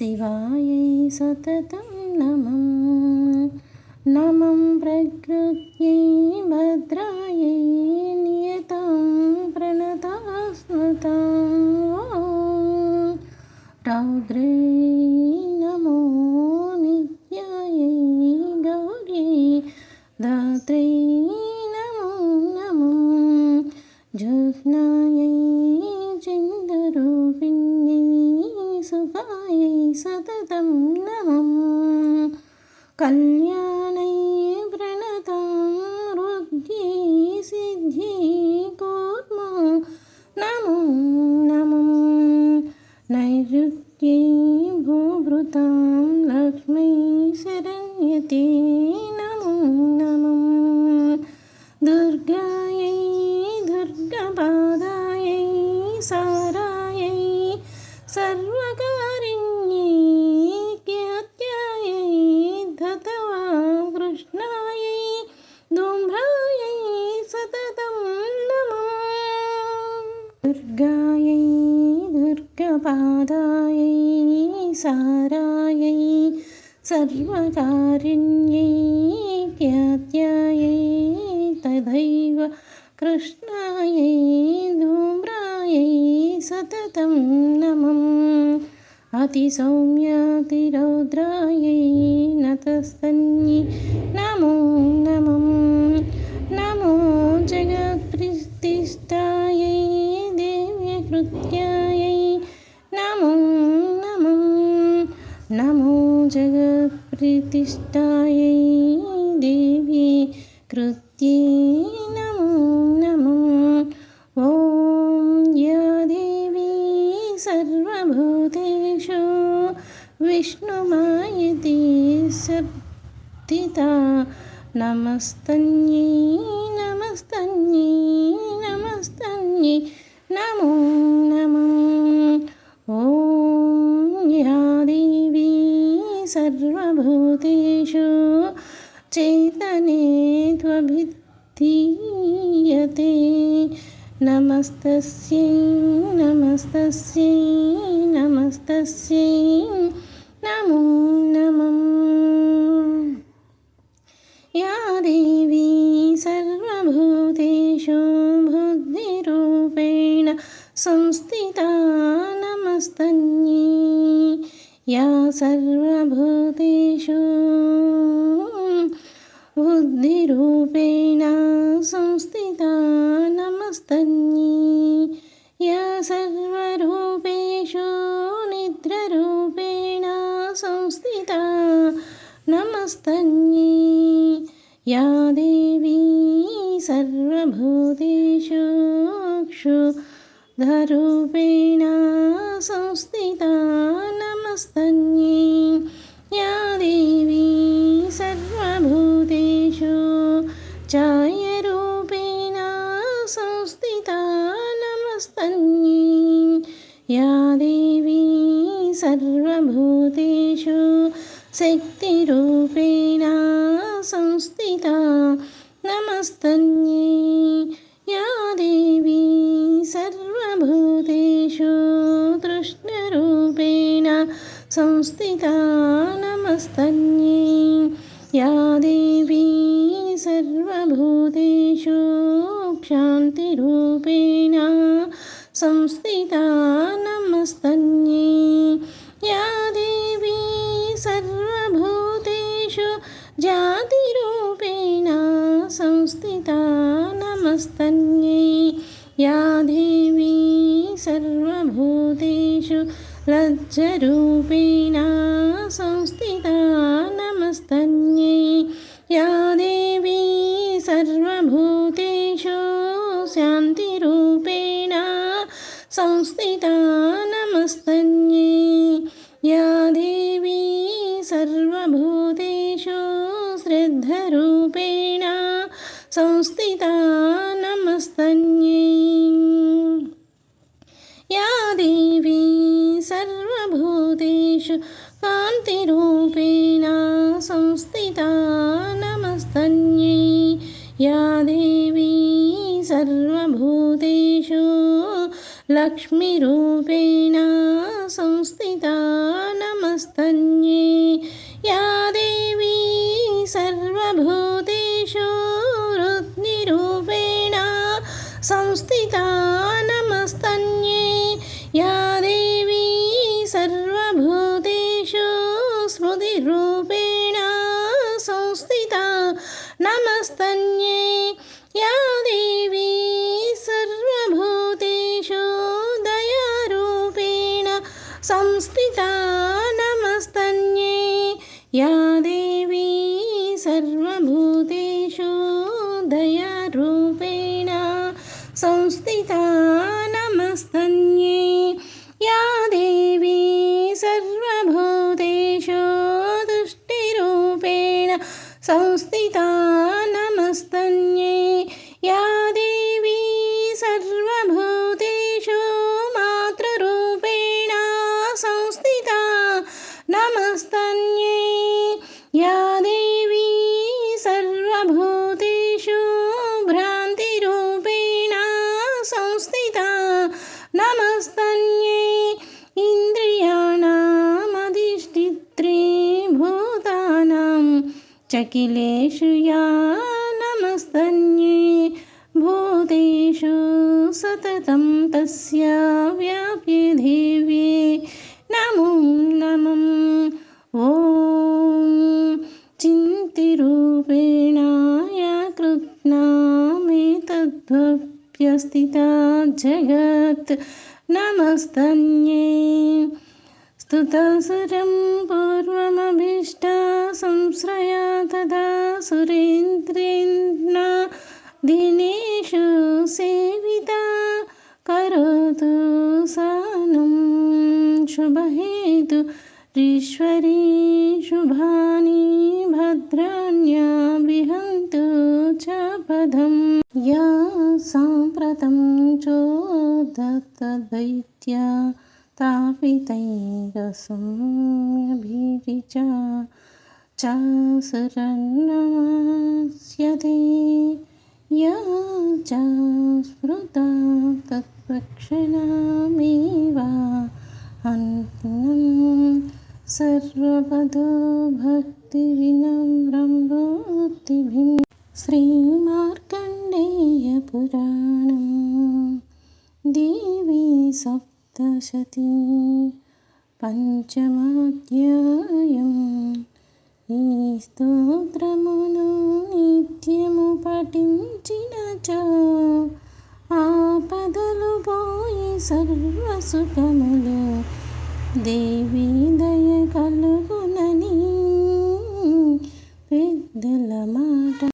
శివాయై సతతం నమం. నమం ప్రకృత్యై భద్రాయై నియతం ప్రణతాస్మతం. రౌద్రే నమో నిత్యాయై గౌరీ. దాత్రే నమో నమం. జ్యోత్నాయై सुखायै सततं नमः कल्याणै प्रणतं रुद्यै सिद्ध्यै कूर्मो नमो नमः नैऋत्यै भूभृतां लक्ष्मै शरण्यते दुर्गपादायै सारायै सर्वकारिण्यै ज्ञात्यायै तथैव कृष्णायै धूम्रायै सततं नमः अतिसौम्यातिरौद्रायै नतस्तन्यै नमो नमः नमो जगत्प्रतिष्ठायै जगत्प्रतिष्ठायै देवी कृत्ये नमो नमः ॐ या देवी सर्वभूतेषु विष्णुमायति सर्थिता नमस्तन्यै नमस्तन्यै नमस्तन्यै సర్వభూతేషు చైతనే త్వభిధీయతే నమస్తస్యై నమస్తస్యై నమస్తస్యై నమో నమం యా దేవీ సర్వభూతేషు బుద్ధిరూపేణ సంస్థిత నమస్తన్యే या सर्वभूतेषु बुद्धिरूपेण संस्थिता नमस्तन्यै या सर्वरूपेषु निद्ररूपेण संस्थिता नमस्तन्यै या देवी सर्वभूतेषु क्षुधरूपेण संस्थिता नमस्तन्यै ഹസ്തന്യേ യാ ദേവി സർവഭൂതേഷു ചായരൂപേണ സംസ്ഥിത നമസ്തന്യേ യാ ദേവി സർവഭൂതേഷു ശക്തിരൂപേണ സംസ്ഥിത നമസ്തന്യേ. सर्वभूतेषु तृष्णरूपेण संस्थिता नमस्तन्यै या देवी सर्वभूतेषु क्षान्तिरूपेण संस्थिता नमस्तन्यै लज्जरूपेण संस्थिता नमस्तन्यै या देवी सर्वभूतेषु शान्तिरूपेण संस्थिता नमस्तन्यै या देवी सर्वभूतेषु श्रद्धरूपेण सर्वभूतेषु कान्तिरूपेण संस्थिता नमस्तन्यै। या देवी सर्वभूतेषु लक्ष्मीरूपेण संस्थिता नमस्तन्यै। సంస్థిత నమస్తన్యే యా దేవీ సర్వభూతేషు దయారూపేణ సంస్థిత నమస్తన్యే యా దేవీ సర్వభూతేషు దయారూపేణ సంస్థితా నమస్తన్యే సంస్థితా चकिलेषु या नमस्तन्ये। भूतेषु सततं तस्या व्याप्ये देव्ये। नमो नमम्। ॐ चिन्तिरूपेणा या कृप्णामे तद्भ्यस्थिता जगत्। नमस्तन्ये। स्तुतसुरं पूर्वमभीष्टा संश्रया तदा सुरेन्द्रेन्द्ना दिनेषु सेविता करोतु सानं शुभहेतु ईश्वरी शुभानि भद्राण्या विहन्तु च पदं या साम्प्रतं चोदत्तदैत्या तापितैरसंयभिरिचा चासुरन्नमस्यते या च स्मृता तत्प्रक्षणामेव अन्नं सर्वपदो भक्तिविनम्रं भूतिभिं श्रीमार्कण्डेयपुराणं देवी సప్తశతి పంచమాధ్యాయం. ఈ స్తోత్రమును నిత్యము పఠించినచో ఆపదలు పోయి సర్వసుఖములు దేవి దయ కలుగునని పెద్దల మాట